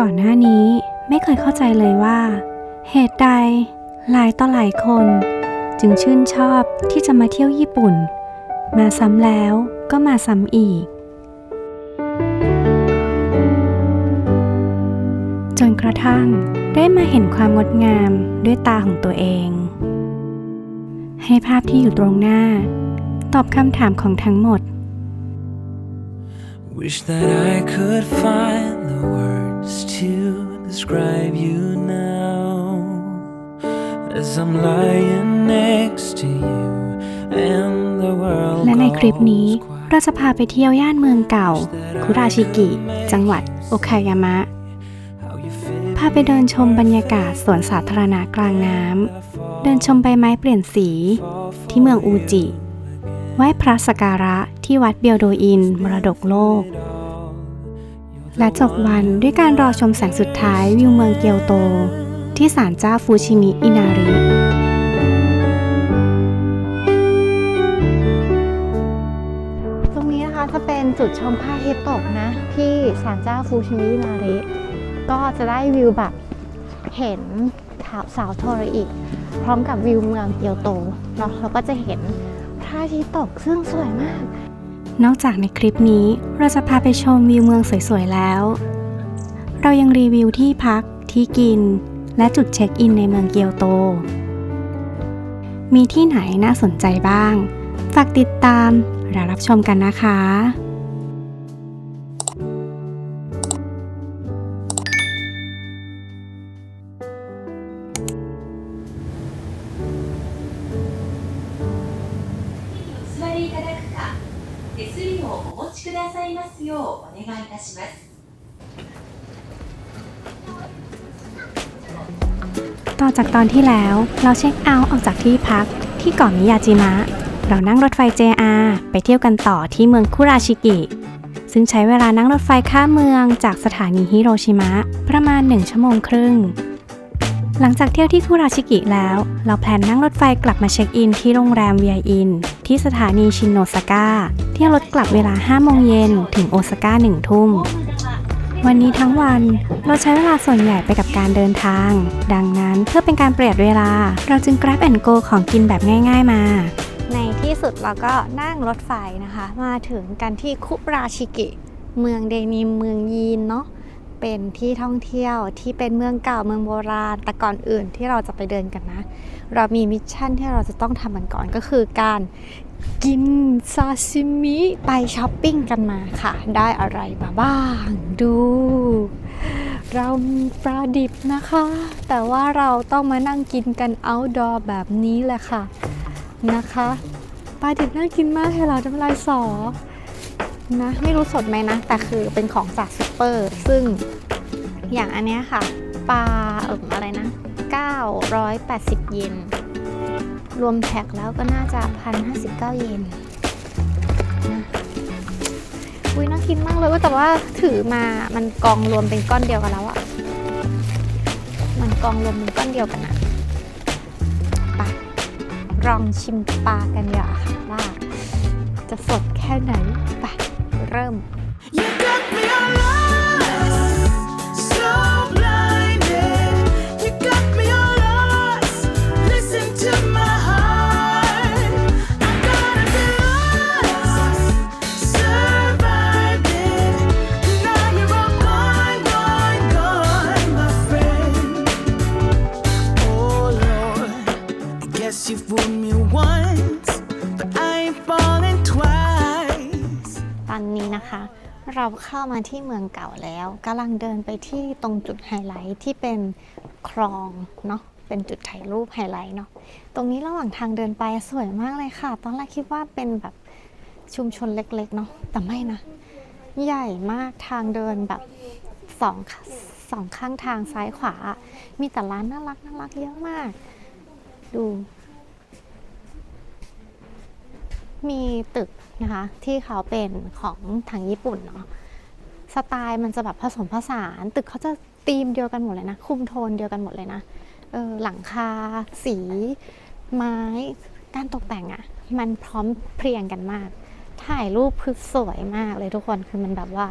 ก่อนหน้านี้ไม่เคยเข้าใจเลยว่า เหตุใดหลายต่อหลายคน จึงชื่นชอบที่จะมาเที่ยวญี่ปุ่น มาซ้ำแล้วก็มาซ้ำอีก จนกระทั่งได้มาเห็นความงดงามด้วยตาของตัวเอง ให้ภาพที่อยู่ตรงหน้า ตอบคำถามของทั้งหมด Wish that I could find describe you now as I'm lying next to you and the world และในคลิปนี้ goes quiet. เราจะพาไปเที่ยวย่านเมืองเก่า คุราชิกิ จังหวัดโอคายามะ How you fit พาไปเดินชมบรรยากาศสวนสาธารณะกลางน้ำ เดินชมใบไม้เปลี่ยนสี ที่เมืองอูจิ ไหว้พระสักการะที่วัดเบียวโดอิน มรดกโลก และจบวันด้วยการรอชมแสงสุดท้ายวิวเมืองเกียวโต ที่ศาลเจ้าฟูชิมิอินาริตรงนี้นะคะจะเป็นจุดชมพระอาทิตย์ตกนะ ที่ศาลเจ้าฟูชิมิอินาริก็จะได้วิวแบบเห็นสาวโทรอิพร้อมกับวิวเมืองเกียวโตเนาะแล้วก็จะเห็นพระอาทิตย์ตกซึ่งสวยมาก นอกจากในคลิปนี้เราจะพาไปชมวิวเมืองสวยๆแล้ว เรายังรีวิวที่พักที่กิน และจุดเช็คอินในเมืองเกียวโต มีที่ไหนน่าสนใจบ้าง ฝากติดตามและรับชมกันนะคะ จากตอนที่แล้ว เราเช็คเอาท์ออกจากที่พักที่เกาะมิยาจิมะ เรานั่งรถไฟ JR ไปเที่ยวกันต่อที่เมืองคุราชิกิ ซึ่งใช้เวลานั่งรถไฟข้ามเมืองจากสถานีฮิโรชิมะ ประมาณ 1 ชั่วโมงครึ่ง หลังจากเที่ยวที่คุราชิกิแล้ว เราแพลนนั่งรถไฟกลับมาเช็คอินที่โรงแรมเวีไออินที่สถานีชินโนซากะเที่ยวรถกลับเวลา5โมงเย็นถึงโอซาก้า1ทุ่ม วันนี้ทั้งวันเราใช้เวลาส่วนใหญ่ไปกับการเดินทาง ดังนั้นเพื่อเป็นการประหยัดเวลา เราจึง grab and go ของกินแบบง่าย ๆ มา ในที่สุดเราก็นั่งรถไฟนะคะ มาถึงกันที่คุปราชิกิ เมืองเดนิมเมืองยีนเนาะเป็นที่ท่องเที่ยวที่เป็นเมืองเก่าเมืองโบราณ แต่ก่อนอื่นที่เราจะไปเดินกันนะ เรามีมิชชั่นที่เราจะต้องทำกันก่อนก็คือการ กินซาซิมิไปช้อปปิ้งกันมาค่ะ ได้อะไรมาบ้างดู เรามีปลาดิบนะคะ แต่ว่าเราต้องมานั่งกินกัน outdoor แบบนี้แหละค่ะนะคะปลาดิบน่ากินมากเลยเหรอน้ำลายสอนะไม่รู้สดไหมนะ แต่คือเป็นของจากซูเปอร์ ซึ่งอย่างอันเนี้ยค่ะ ปลาเอิมอะไรนะ 980 เยน รวมแพ็คแล้วก็น่าจะ1,059เยนนะอุ้ยน่ากินมากเลยว้ยแต่ว่าถือมามันกองรวมเป็นก้อนเดียวกันแล้วอะมันกองรวมเป็นก้อนเดียวกันอะไปลองชิมปลากันดีกว่าค่ะว่าจะสดแค่ไหนไปเริ่ม เราเข้ามาที่เมืองเก่าแล้วกำลังเดินไปที่ตรงจุดไฮไลท์ที่เป็นคลองเนาะเป็นจุดถ่ายรูปไฮไลท์เนาะตรงนี้ระหว่างทางเดินไปสวยมากเลยค่ะ ตอนแรกคิดว่าเป็นแบบชุมชนเล็กๆเนาะแต่ไม่นะ ใหญ่มากทางเดินแบบสองสองข้างทางซ้ายขวา มีแต่ร้านน่ารักน่ารักเยอะมาก ดู มีตึกนะคะที่เขาเป็นของทางญี่ปุ่นเนาะสไตล์มันจะแบบผสมผสาน ตึกเขาจะธีมเดียวกันหมดเลยนะ คุมโทนเดียวกันหมดเลยนะเออหลังคา สี ไม้ การตกแต่งอะ่ะ มันพร้อมเพรียงกันมาก ถ่ายรูปคือสวยมากเลยทุกคนคือมันแบบว่า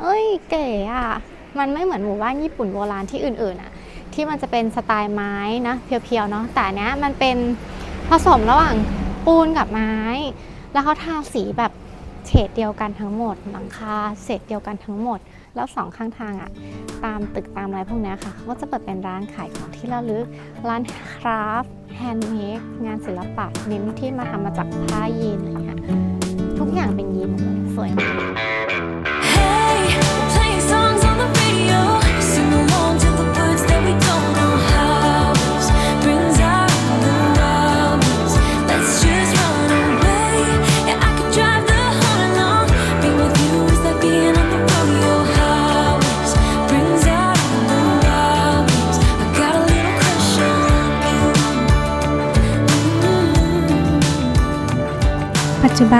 เอ้ยเก๋อะ่ะ มันไม่เหมือนหมู่บ้านญี่ปุ่นโบราณที่อื่นๆอะที่มันจะเป็นสไตล์ไม้นะเพียวๆเนาะแต่เนี้ยมันเป็นผสมระหว่าง ปูนกับไม้ แล้วเขาทาสีแบบเฉดเดียวกันทั้งหมด หลังคาเศษเดียวกันทั้งหมด แล้วสองข้างทางอะตามตึกตามอะไรพวกนี้ค่ะเขาก็จะเปิดเป็นร้านขายของที่ระลึก ร้านคราฟต์แฮนด์เมดงานศิลปะเน้นที่มาทำมาจากผ้ายีนอะไรเงี้ยทุกอย่างเป็นยีนหมดเลยสวยมาก Hey, playing songs on the radio.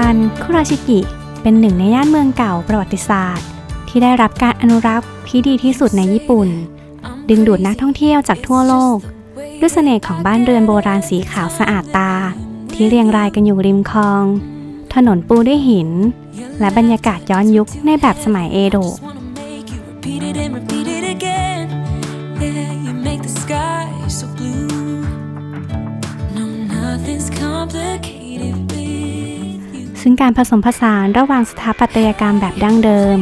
ัน คุราชิกิ เป็นหนึ่งในย่านเมืองเก่าประวัติศาสตร์ ที่ได้รับการอนุรักษ์ที่ดีที่สุดในญี่ปุ่น ดึงดูดนักท่องเที่ยวจากทั่วโลก ด้วยเสน่ห์ของบ้านเรือนโบราณสีขาวสะอาดตา ที่เรียงรายกันอยู่ริมคลอง ถนนปูด้วยหิน และบรรยากาศย้อนยุคในแบบสมัยเอโดะ complicated. ซึ่งการผสมผสานระหว่างสถาปัตยกรรมแบบดั้งเดิม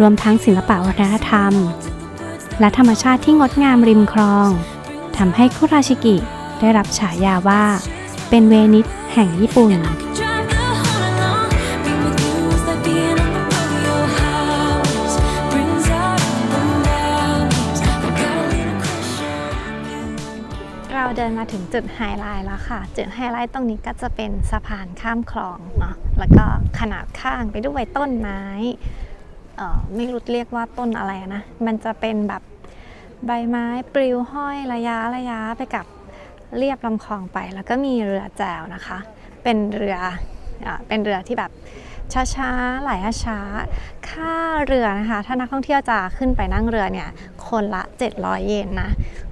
รวมทั้งศิลปะวัฒนธรรม และธรรมชาติที่งดงามริมคลองทำให้คุราชิกิได้รับฉายาว่า เป็นเวนิสแห่งญี่ปุ่น ดินมาถึงจุดไฮไลท์แล้วค่ะ จุดไฮไลท์ตรงนี้ก็จะเป็นสะพานข้ามคลองเนาะแล้วก็ขนาดข้างไปด้วยต้นไม้เออไม่รู้เรียกว่าต้นอะไรนะ มันจะเป็นแบบใบไม้ปลิวห้อยระยะระยะไปกับเรียบลำคลองไป แล้วก็มีเรือแจวนะคะ เป็นเรืออาเป็นเรือที่แบบ ช้าๆ ไหลช้าๆค่าเรือนะคะ ถ้านักท่องเที่ยวจะขึ้นไปนั่งเรือเนี่ย คนละ 700 เยนนะ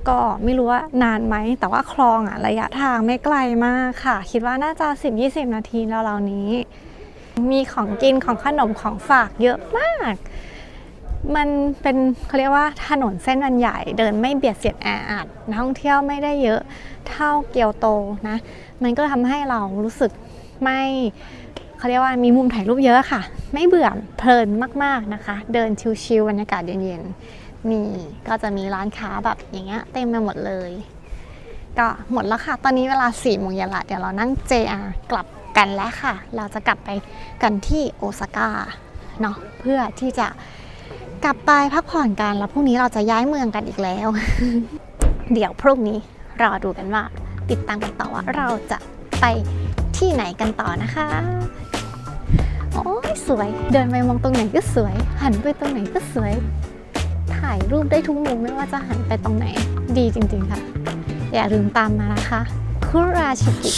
ก็ไม่รู้ว่านานไหม แต่ว่าคลองอะระยะทางไม่ไกลมากค่ะ คิดว่าน่าจะ 10-20 นาทีแล้วเรานี้ มีของกินของขนมของฝากเยอะมาก มันเป็นเขาเรียกว่าถนนเส้นมันใหญ่ เดินไม่เบียดเสียดแออัดนักท่องเที่ยวไม่ได้เยอะเท่าเกียวโตนะ มันก็ทำให้เรารู้สึกไม่ เขาเรียกว่ามีมุมถ่ายรูปเยอะค่ะ ไม่เบื่อเพลินมากๆนะคะ เดินชิลๆบรรยากาศเย็นๆนี่ก็จะมีร้านค้าแบบอย่างเงี้ยเต็มไปหมดเลย ก็หมดแล้วค่ะ ตอนนี้เวลา4ี่โมงเย็นละเดี๋ยวเรานั่ง JR กลับกันแล้วค่ะ เราจะกลับไปกันที่โอซาก้าเนาะเพื่อที่จะกลับไปพักผ่อนกันแล้วพรุ่งนี้เราจะย้ายเมืองกันอีกแล้ว เดี๋ยวพรุ่งนี้รอดูกันว่า ติดตามกันต่อว่าเราจะไปที่ไหนกันต่อนะคะ โอ้ยสวย เดินไปมองตรงไหนก็สวย หันไปตรงไหนก็สวย ถ่ายรูปได้ทุกมุมไม่ว่าจะหันไปตรงไหน ดีจริงๆค่ะ อย่าลืมตามมานะคะคุราชิกิ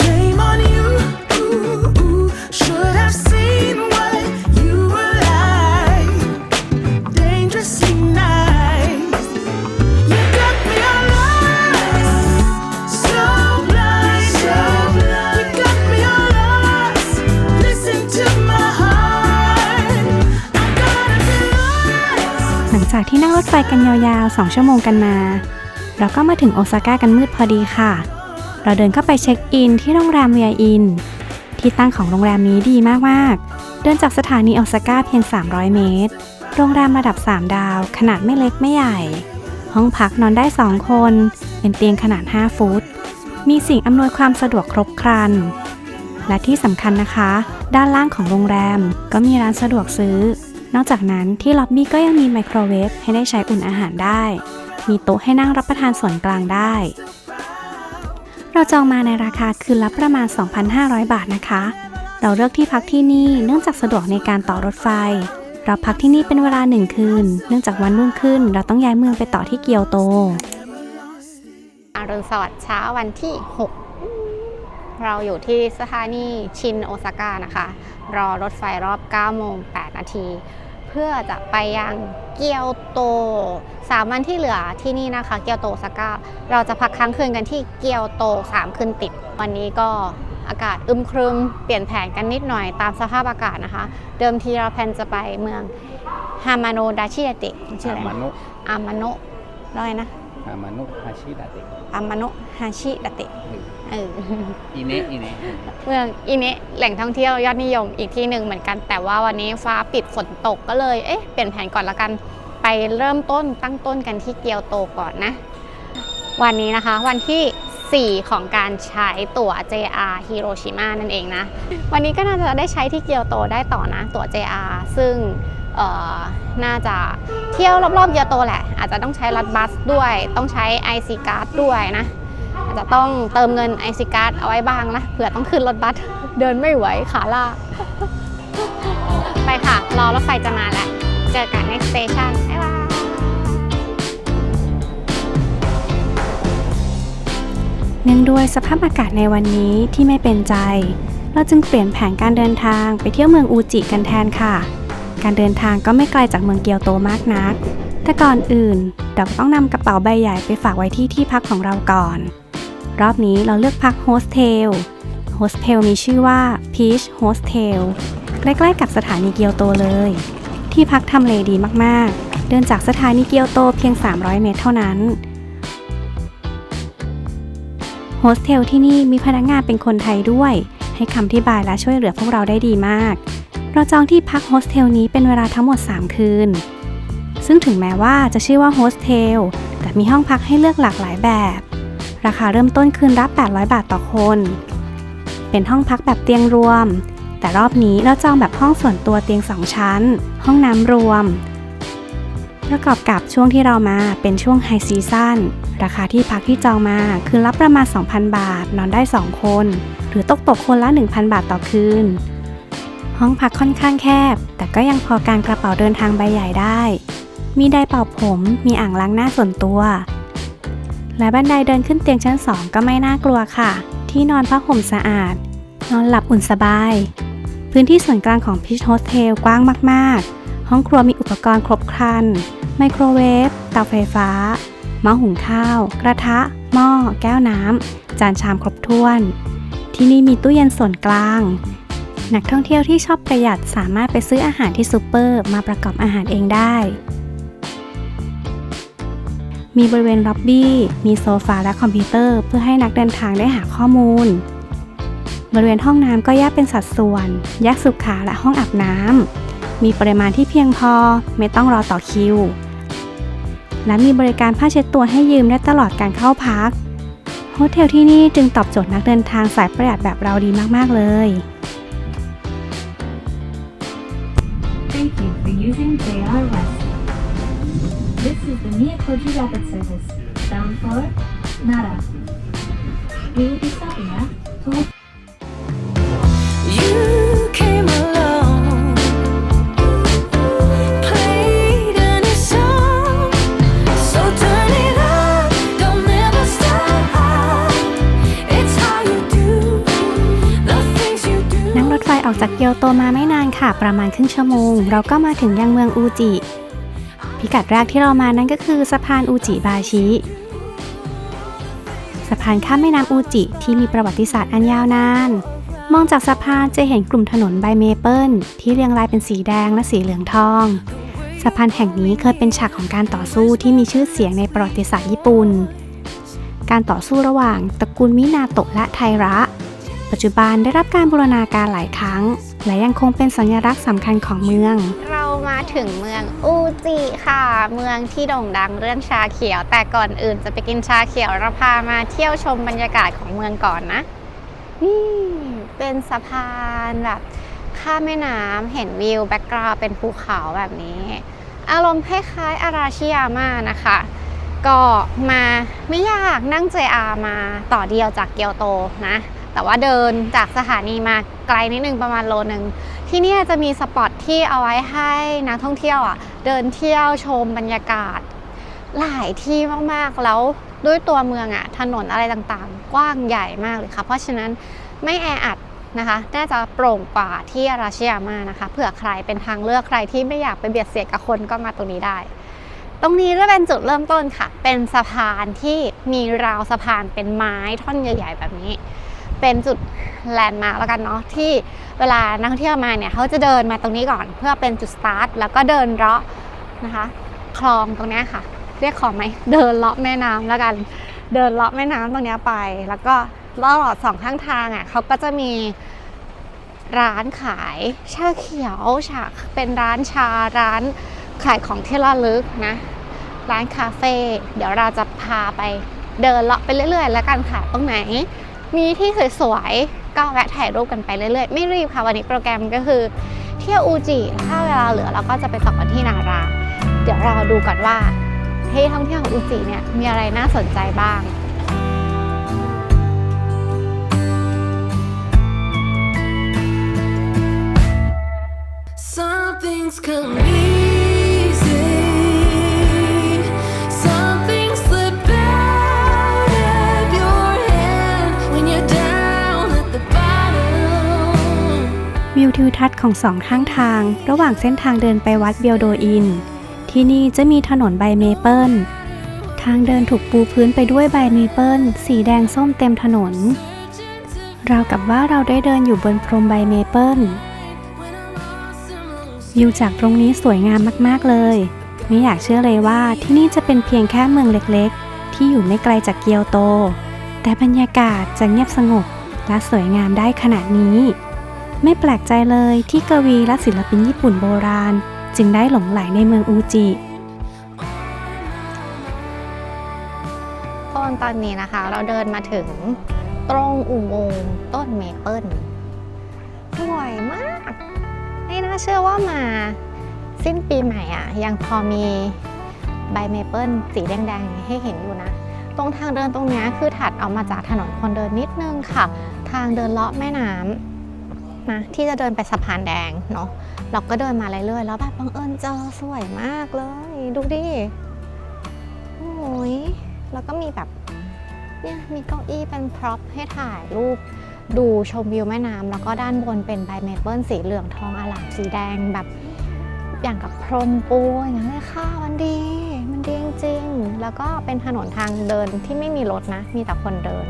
should have seen what you were like. Dangerous. หลังจากที่นั่งรถไฟกันยาวๆ 2 ชั่วโมงกันมา เราก็มาถึงโอซาก้ากันมืดพอดีค่ะ เราเดินเข้าไปเช็คอินที่โรงแรมเวียอิน ที่ตั้งของโรงแรมนี้ดีมากๆ เดินจากสถานีโอซาก้าเพียง 300 เมตร โรงแรมระดับ 3 ดาว ขนาดไม่เล็กไม่ใหญ่ ห้องพักนอนได้ 2 คน เป็นเตียงขนาด 5 ฟุต มีสิ่งอำนวยความสะดวกครบครัน และที่สำคัญนะคะ ด้านล่างของโรงแรมก็มีร้านสะดวกซื้อ นอกจากนั้นที่ล็อบบี้ก็ยังมีไมโครเวฟให้ได้ใช้อุ่นอาหารได้ มีโต๊ะให้นั่งรับประทานส่วนกลางได้ เราจองมาในราคาคืนละประมาณ 2,500 บาทนะคะ เราเลือกที่พักที่นี่เนื่องจากสะดวกในการต่อรถไฟ เราพักที่นี่เป็นเวลาหนึ่งคืน เนื่องจากวันรุ่งขึ้น เราต้องย้ายเมืองไปต่อที่เกียวโต อรุณสวัสดิ์เช้าวันที่ 6 เราอยู่ที่สถานีชินโอซาก้านะคะ รอรถไฟรอบ9โมง8นาที เพื่อจะไปยังเกียวโต3วันที่เหลือที่นี่นะคะ เกียวโตโอซาก้า เราจะพักค้างคืนกันที่เกียวโต 3 คืนติด วันนี้ก็อากาศอึมครึม เปลี่ยนแผนกันนิดหน่อยตามสภาพอากาศนะคะ เดิมทีเราแพลนจะไปเมืองฮามาโนดาชิดาเตะชื่ออะไรอามานะนุอามาโนะแล้วอะไรนะอามานุฮาชิดาเตะอามาโนะฮาชิดาเตะ เอออีเนะอีเนะเมืองอิเนะแหล่งท่องเที่ยวยอดนิยมอีกที่หนึ่งเหมือนกัน แต่ว่าวันนี้ฟ้าปิดฝนตกก็เลยเอ๊ะเปลี่ยนแผนก่อนละกัน ไปเริ่มต้นตั้งต้นกันที่เกียวโตก่อนนะ วันนี้นะคะวันที่ 4 ของการใช้ตั๋ว JR ฮิโรชิมานั่นเองนะ วันนี้ก็น่าจะได้ใช้ที่เกียวโตได้ต่อนะ ตั๋ว JR ซึ่งเอ่อน่าจะเที่ยวรอบๆเกียวโตแหละ อาจจะต้องใช้รถบัสด้วย ต้องใช้ IC card ด้วยนะ อาจจะต้องเติมเงิน IC card เอาไว้บ้างนะเผื่อต้องขึ้นรถบัสเดินไม่ไหวขาลากไปค่ะ รอรถไฟจะมาแล้ว เจอกัน next station บ๊ายบายเนื่องด้วยสภาพอากาศในวันนี้ที่ไม่เป็นใจ เราจึงเปลี่ยนแผนการเดินทางไปเที่ยวเมืองอูจิกันแทนค่ะ การเดินทางก็ไม่ไกลจากเมืองเกียวโตมากนัก แต่ก่อนอื่นเราต้องนำกระเป๋าใบใหญ่ไปฝากไว้ที่ที่พักของเราก่อน รอบนี้เราเลือกพักโฮสเทล โฮสเทลมีชื่อว่า Peach Hostel ใกล้ๆกับสถานีเกียวโตเลย ที่พักทำเลดีมากๆ เดินจากสถานีเกียวโตเพียง 300 เมตรเท่านั้น โฮสเทลที่นี่มีพนักงานเป็นคนไทยด้วย ให้คำอธิบายและช่วยเหลือพวกเราได้ดีมาก เราจองที่พักโฮสเทลนี้เป็นเวลาทั้งหมด 3 คืน ซึ่งถึงแม้ว่าจะชื่อว่าโฮสเทลแต่มีห้องพักให้เลือกหลากหลายแบบ ราคาเริ่มต้นคืนละ800 บาทต่อคน เป็นห้องพักแบบเตียงรวม แต่รอบนี้เราจองแบบห้องส่วนตัวเตียง 2 ชั้น ห้องน้ำรวม ประกอบกับช่วงที่เรามาเป็นช่วงไฮซีซั่น ราคาที่พักที่จองมาคืนละประมาณ 2,000 บาท นอนได้ 2 คน หรือตกตกคนละ 1,000 บาทต่อคืน ห้องพักค่อนข้างแคบ แต่ก็ยังพอการกระเป๋าเดินทางใบใหญ่ได้ มีไดร์เป่าผม มีอ่างล้างหน้าส่วนตัว และบันไดเดินขึ้นเตียงชั้น2ก็ไม่น่ากลัวค่ะ ที่นอนผ้าห่มสะอาด นอนหลับอุ่นสบาย พื้นที่ส่วนกลางของพิชโฮสเทลกว้างมากๆ ห้องครัวมีอุปกรณ์ครบครัน ไมโครเวฟเตาไฟฟ้าหม้อหุงข้าว กระทะ หม้อ แก้วน้ำ จานชามครบถ้วน ที่นี่มีตู้เย็นส่วนกลาง นักท่องเที่ยวที่ชอบประหยัดสามารถไปซื้ออาหารที่ซูเปอร์มาประกอบอาหารเองได้ มีบริเวณล็อบบี้ มีโซฟาและคอมพิวเตอร์ เพื่อให้นักเดินทางได้หาข้อมูล บริเวณห้องน้ำก็แยกเป็นสัดส่วน แยกสุขาและห้องอาบน้ำ มีปริมาณที่เพียงพอ ไม่ต้องรอต่อคิว และมีบริการผ้าเช็ดตัวให้ยืมได้ตลอดการเข้าพัก โฮเทลที่นี่จึงตอบโจทย์นักเดินทางสายประหยัดแบบเราดีมาก ๆ เลย Thank you for using JR West. This is the Miyakoji Rapid Service, bound for Nara. We will be stopping at Tohoku. You came along, played a new song, so turn it up, don't never stop. It's how you do the things you do. นั่งรถไฟออกจากเกียวโตมาไม่นานค่ะ ประมาณครึ่งชั่วโมง เราก็มาถึงยังเมืองอูจิ พิกัดแรกที่เรามานั่นก็คือสะพานอูจิบาชิ สะพานข้ามแม่น้ำอูจิที่มีประวัติศาสตร์อันยาวนาน มองจากสะพานจะเห็นกลุ่มถนนใบเมเปิลที่เรียงรายเป็นสีแดงและสีเหลืองทอง สะพานแห่งนี้เคยเป็นฉากของการต่อสู้ที่มีชื่อเสียงในประวัติศาสตร์ญี่ปุ่น การต่อสู้ระหว่างตระกูลมินาโตะและไทระ ปัจจุบันได้รับการบูรณาการหลายครั้ง และยังคงเป็นสัญลักษณ์สำคัญของเมือง มาถึงเมืองอูจิค่ะ เมืองที่โด่งดังเรื่องชาเขียว แต่ก่อนอื่นจะไปกินชาเขียวเราพามาเที่ยวชมบรรยากาศของเมืองก่อนนะ นี่เป็นสะพานแบบข้ามแม่น้ำเห็นวิวแบ็กกราวเป็นภูเขาแบบนี้ อารมณ์คล้ายๆอาราชิยาม่านะคะ ก็มาไม่ยากนั่ง JR มาต่อเดียวจากเกียวโตนะ แต่ว่าเดินจากสถานีมาไกลนิดนึงประมาณโลนึง ที่นี่จะมีสปอตที่เอาไว้ให้นักท่องเที่ยวอะเดินเที่ยวชมบรรยากาศ หลายที่มากๆแล้วด้วยตัวเมืองอะถนนอะไรต่างๆ กว้างใหญ่มากเลยค่ะ เพราะฉะนั้นไม่แออัดนะคะ น่าจะโปร่งกว่าที่อาราชิยามานะคะ เผื่อใครเป็นทางเลือกใครที่ไม่อยากไปเบียดเสียดกับคนก็มาตรงนี้ได้ ตรงนี้จะเป็นจุดเริ่มต้นค่ะ เป็นสะพานที่มีราวสะพานเป็นไม้ท่อนใหญ่ ๆ แบบนี้ เป็นจุดแลนด์มาร์กแล้วกันเนาะที่เวลานักท่องเที่ยวมาเนี่ยเขาจะเดินมาตรงนี้ก่อนเพื่อเป็นจุดสตาร์ทแล้วก็เดินเลาะนะคะคลองตรงนี้ค่ะ เรียกคลองไหมเดินเลาะแม่น้ำแล้วกัน เดินเลาะแม่น้ำตรงนี้ไป แล้วก็ตลอดสองข้างทางอะเขาก็จะมีร้านขายชาเขียวชาเป็นร้านชาร้านขายของที่ระลึกนะ ร้านคาเฟ่เดี๋ยวเราจะพาไปเดินเลาะไปเรื่อยๆ แล้วกันค่ะตรงไหน มีที่สวยๆ ก็แวะถ่ายรูปกันไปเรื่อยๆ ไม่รีบค่ะวันนี้โปรแกรมก็คือเที่ยวอูจิ ถ้าเวลาเหลือเราก็จะไปต่อกันที่นารา เดี๋ยวเราดูก่อนว่าที่ท่องเที่ยวของอูจิเนี่ยมีอะไรน่าสนใจบ้าง Some things วิวทิวทัศน์ของสองข้างทาง ระหว่างเส้นทางเดินไปวัดเบียวโดอิน ที่นี่จะมีถนนใบเมเปิลทางเดินถูกปูพื้นไปด้วยใบเมเปิลสีแดงส้มเต็มถนน ราวกับว่าเราได้เดินอยู่บนพรมใบเมเปิลวิวจากตรงนี้สวยงามมากๆเลย ไม่อยากเชื่อเลยว่าที่นี่จะเป็นเพียงแค่เมืองเล็กๆ ที่อยู่ไม่ไกลจากเกียวโต แต่บรรยากาศจะเงียบสงบและสวยงามได้ขนาดนี้ ไม่แปลกใจเลยที่กวีและศิลปินญี่ปุ่นโบราณ จึงได้หลงไหลในเมืองอูจิตอนตอนนี้นะคะ เราเดินมาถึงตรงอุโมงค์ต้นเมเปิลสวยมาก ไม่น่าเชื่อว่ามาสิ้นปีใหม่อะ ยังพอมีใบเมเปิลสีแดงๆให้เห็นอยู่นะ ตรงทางเดินตรงนี้คือถัดออกมาจากถนนคนเดินนิดนึงค่ะ ทางเดินเลาะแม่น้ำ นะที่จะเดินไปสะพานแดงเนาะเราก็เดินมาเรื่อยๆแล้วแบบบังเอิญเจอสวยมากเลย ดูดิโอ้ยแล้วก็มีแบบเนี่ยมีเก้าอี้เป็นพร็อพให้ถ่ายรูปดูชมวิวแม่น้ำแล้วก็ด้านบนเป็นใบเมเปิลสีเหลืองทองอลามสีแดงแบบอย่างกับพรมปูอย่างนั้นเลยค่ะมันดี มันดีจริงๆแล้วก็เป็นถนนทางเดินที่ไม่มีรถนะ มีแต่คนเดิน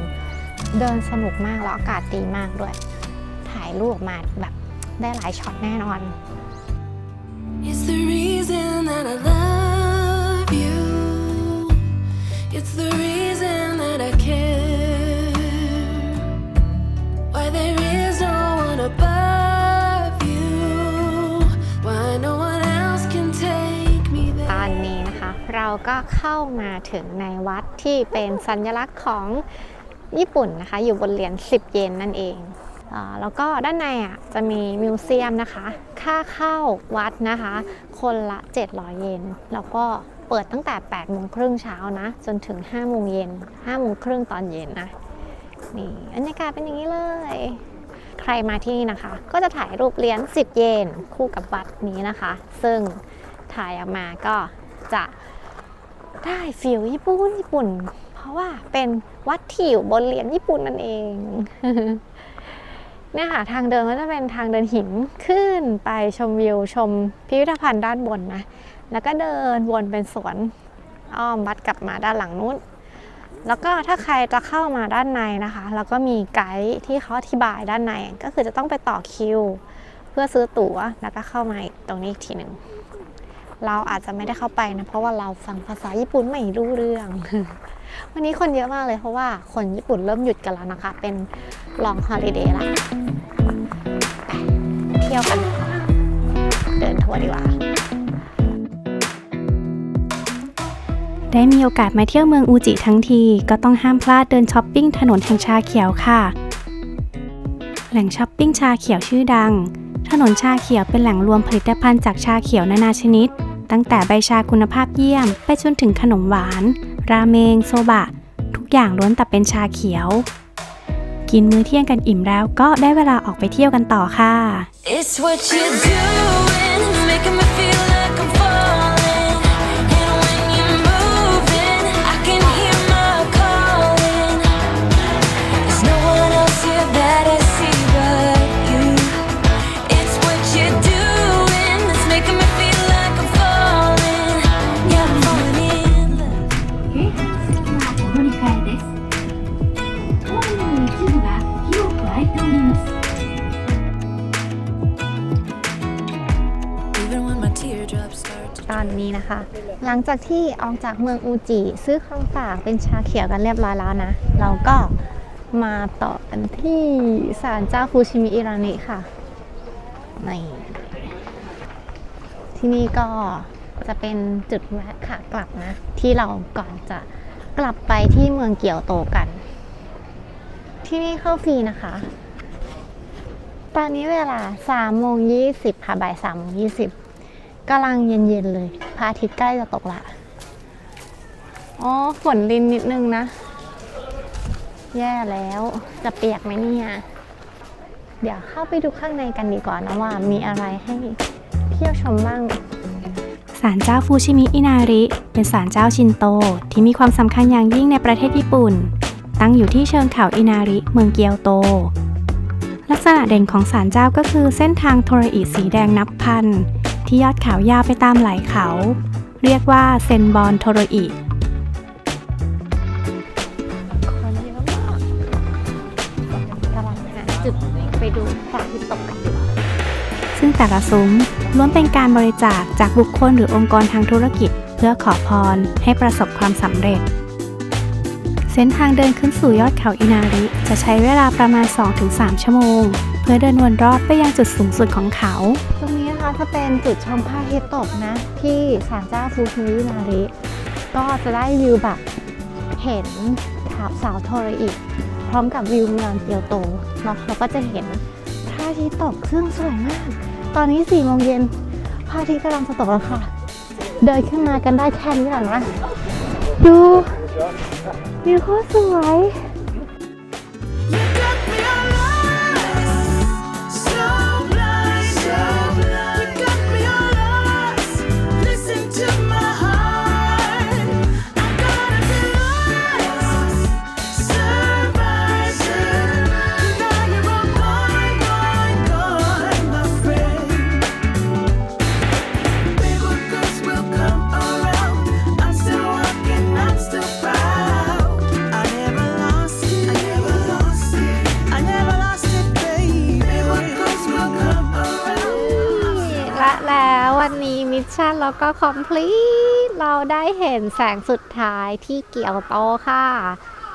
เดินสนุกมากแล้วอากาศดีมากด้วยายรูปออกมาแบบได้หลายช็อตแน่นอน It's the reason that I love you. It's the reason that I care. Why there is no one above you. Why no one else can take me ตอน there. นี้นะคะเราก็เข้ามาถึงในวัดที่เป็นสัญลักษณ์ของญี่ปุ่นนะคะ อยู่บนเหรียญ10 เยนนั่นเองอา แล้วก็ด้านในอะจะมีมิวเซียมนะคะ ค่าเข้าวัดนะคะ คนละ 700 เยน แล้วก็เปิดตั้งแต่ 8 โมงครึ่งเช้านะ จนถึง 5 โมงเย็น 5 โมงครึ่งตอนเย็นนะ นี่บรรยากาศเป็นอย่างนี้เลย ใครมาที่นี่นะคะ ก็จะถ่ายรูปเหรียญ10 เยน คู่กับวัดนี้นะคะ ซึ่งถ่ายออกมาก็จะได้ฟิลญี่ปุ่นญี่ปุ่น เพราะว่าเป็นวัดที่อยู่บนเหรียญญี่ปุ่นนั่นเอง เนี่ยค่ะทางเดินก็จะเป็นทางเดินหินขึ้นไปชมวิวชมพิพิธภัณฑ์ด้านบนนะ แล้วก็เดินวนเป็นสวนอ้อมวัดกลับมาด้านหลังนู้น แล้วก็ถ้าใครจะเข้ามาด้านในนะคะ แล้วก็มีไกด์ที่เขาอธิบายด้านในก็คือจะต้องไปต่อคิว เพื่อซื้อตั๋วแล้วก็เข้ามาตรงนี้อีกทีหนึ่งเราอาจจะไม่ได้เข้าไปนะเพราะว่าเราฟังภาษาญี่ปุ่นไม่รู้เรื่อง วันนี้คนเยอะมากเลยเพราะว่าคนญี่ปุ่นเริ่มหยุดกันแล้วนะคะ เป็นลองฮอลิเดย์ละเที่ยวกัน เดินทัวร์ดีกว่า ได้มีโอกาสมาเที่ยวเมืองอูจิทั้งที ก็ต้องห้ามพลาดเดินช้อปปิ้งถนนแห่งชาเขียวค่ะ แหล่งช้อปปิ้งชาเขียวชื่อดัง ถนนชาเขียวเป็นแหล่งรวมผลิตภัณฑ์จากชาเขียวนานาชนิด ตั้งแต่ใบชาคุณภาพเยี่ยม ไปจนถึงขนมหวาน ราเมง โซบะ ทุกอย่างล้วนแต่เป็นชาเขียว กินมื้อเที่ยงกันอิ่มแล้วก็ได้เวลาออกไปเที่ยวกันต่อค่ะ It's what you're doing, making me feel อนนี้นะคะ หลังจากที่ออกจากเมืองอูจิซื้อของฝากเป็นชาเขียวกันเรียบร้อยแล้วนะ เราก็มาต่อกันที่ศาลเจ้าฟูชิมิอิรานิค่ะในที่นี่ก็จะเป็นจุดแวะค่ะกลับนะ ที่เราก่อนจะกลับไปที่เมืองเกียวโตกัน ที่นี่เข้าฟรีนะคะ ตอนนี้เวลา3โมง20ค่ะบ่าย3โมง20 กำลังเย็นๆเลยพระอาทิตย์ใกล้จะตกละอ๋อฝนลินนิดนึงนะ แย่แล้วจะเปียกไหมเนี่ยเดี๋ยวเข้าไปดูข้างในกันดีกว่านะว่ามีอะไรให้เที่ยวชมบ้างศาลเจ้าฟูชิมิอินาริ เป็นศาลเจ้าชินโต ที่มีความสำคัญอย่างยิ่งในประเทศญี่ปุ่น ตั้งอยู่ที่เชิงเขาอินาริ เมืองเกียวโต ลักษณะเด่นของศาลเจ้าก็คือเส้นทางโทรอิสีแดงนับพัน ที่ยอดเขายาวไปตามไหล่เขา เรียกว่าเซนบอนโทรอิคนเยอะมากกำลังหาจุดไปดูพระอาทิตย์ตกกันอยู่ซึ่งแต่ละซุ้มล้วนเป็นการบริจาคจากบุคคลหรือองค์กรทางธุรกิจ เพื่อขอพรให้ประสบความสำเร็จ เส้นทางเดินขึ้นสู่ยอดเขาอินาริจะใช้เวลาประมาณ 2-3 ชั่วโมง เพื่อเดินวนรอบไปยังจุดสูงสุดของเขา จะเป็นจุดชมพระอาทิตย์ตกนะ ที่ศาลเจ้าฟูชิมินาริก็จะได้วิวแบบเห็นถาบสาวโทรอิพร้อมกับวิวเมืองเกียวโตเนาะเราก็จะเห็นพระอาทิตย์ตกซึ่งสวยมาก ตอนนี้4โมงเย็นพระอาทิตย์กำลังจะตกแล้วค่ะ เดินขึ้นมากันได้แค่นี้แหละนะ ดูวิวโคตรสวย มิชชั่นเราก็คอมพลีทเราได้เห็นแสงสุดท้ายที่เกียวโตค่ะ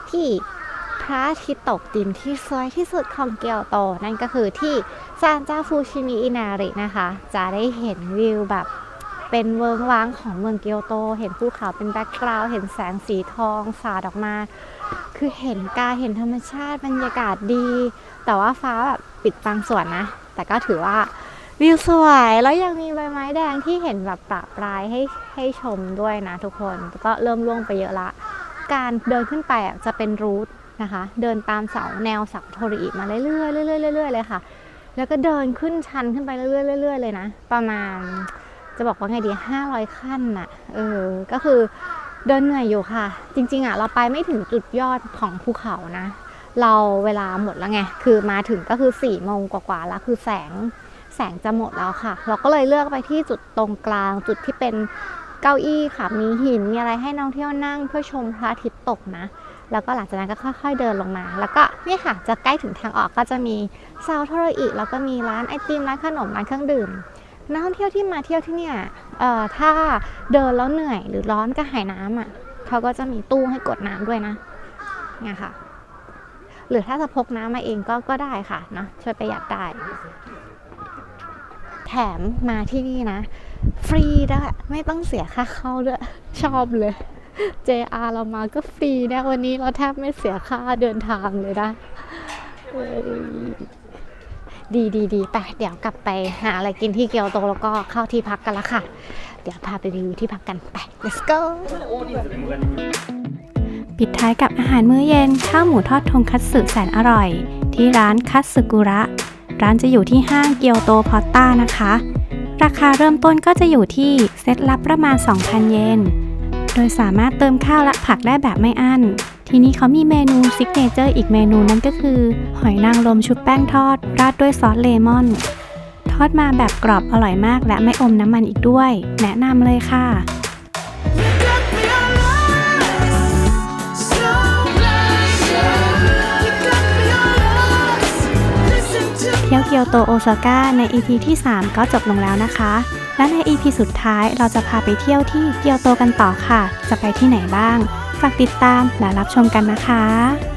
ที่พระอาทิตย์ตกดินที่สวยที่สุดของเกียวโต นั่นก็คือที่ซานเจ้าฟูชิมิอินารินะคะ จะได้เห็นวิวแบบเป็นเวิงว้างของเมืองเกียวโต เห็นภูเขาเป็นแบ็กกราวด์เห็นแสงสีทองสาดออกมา คือเห็นกาเห็นธรรมชาติบรรยากาศดี แต่ว่าฟ้าแบบปิดบางส่วนนะ แต่ก็ถือว่า วิวสวยแล้วยังมีใบไม้แดงที่เห็นแบบประปรายให้ให้ชมด้วยนะทุกคนก็เริ่มล่วงไปเยอะละ การเดินขึ้นไปจะเป็นรูทนะคะ เดินตามเสาแนวเสาโทริมาเรื่อยๆเรื่อยๆเรื่อยๆเลยค่ะ แล้วก็เดินขึ้นชันขึ้นไปเรื่อยๆเรื่อยๆเลยนะ ประมาณจะบอกว่าไงดี 500 ขั้นน่ะเออก็คือเดินเหนื่อยอยู่ค่ะ จริงๆอะเราไปไม่ถึงจุดยอดของภูเขานะ เราเวลาหมดแล้วไง คือมาถึงก็คือ4ี่โมงกว่าๆแล้วคือแสง แสงจะหมดแล้วค่ะ เราก็เลยเลือกไปที่จุดตรงกลาง จุดที่เป็นเก้าอี้ค่ะ มีหิน มีอะไรให้นักท่องเที่ยวนั่งเพื่อชมพระอาทิตย์ตกนะ แล้วก็หลังจากนั้นก็ค่อย ๆเดินลงมา แล้วก็นี่ค่ะ จะใกล้ถึงทางออกก็จะมีซาวโทรอิแล้วก็มีร้านไอติม ร้านขนม ร้านเครื่องดื่ม นักท่องเที่ยวที่มาเที่ยวที่เนี่ยเอ่อถ้าเดินแล้วเหนื่อยหรือร้อนก็หายน้ำอะ เขาก็จะมีตู้ให้กดน้ำด้วยนะเนี่ยค่ะหรือถ้าจะพกน้ำมาเองก็ก็ได้ค่ะเนอะช่วยประหยัดได้ แถมมาที่นี่นะ ฟรีด้วยไม่ต้องเสียค่าเข้าด้วย ชอบเลย JR เรามาก็ฟรีนะวันนี้เราแทบไม่เสียค่าเดินทางเลยนะดีดีดีไปเดี๋ยวกลับไปหาอะไรกินที่เกียวโตแล้วก็เข้าที่พักกันละค่ะ เดี๋ยวพาไปรีวิวที่พักกันไป let's go ปิดท้ายกับอาหารมื้อเย็น ข้าวหมูทอดทงคัตสึแสนอร่อย ที่ร้านคัตสึกุระ ร้านจะอยู่ที่ห้างเกียวโตพอตต้านะคะ ราคาเริ่มต้นก็จะอยู่ที่เซตละประมาณ 2,000 เยน โดยสามารถเติมข้าวและผักได้แบบไม่อั้น ทีนี้เขามีเมนูซิกเนเจอร์อีกเมนูนั่นก็คือ หอยนางรมชุบแป้งทอด ราดด้วยซอสเลมอน ทอดมาแบบกรอบอร่อยมากและไม่อมน้ำมันอีกด้วย แนะนำเลยค่ะ เที่ยวเกียวโตโอซาก้าใน EP ที่ 3 ก็จบลงแล้วนะคะ และใน EP สุดท้ายเราจะพาไปเที่ยวที่เกียวโตกันต่อค่ะ จะไปที่ไหนบ้าง ฝากติดตามและรับชมกันนะคะ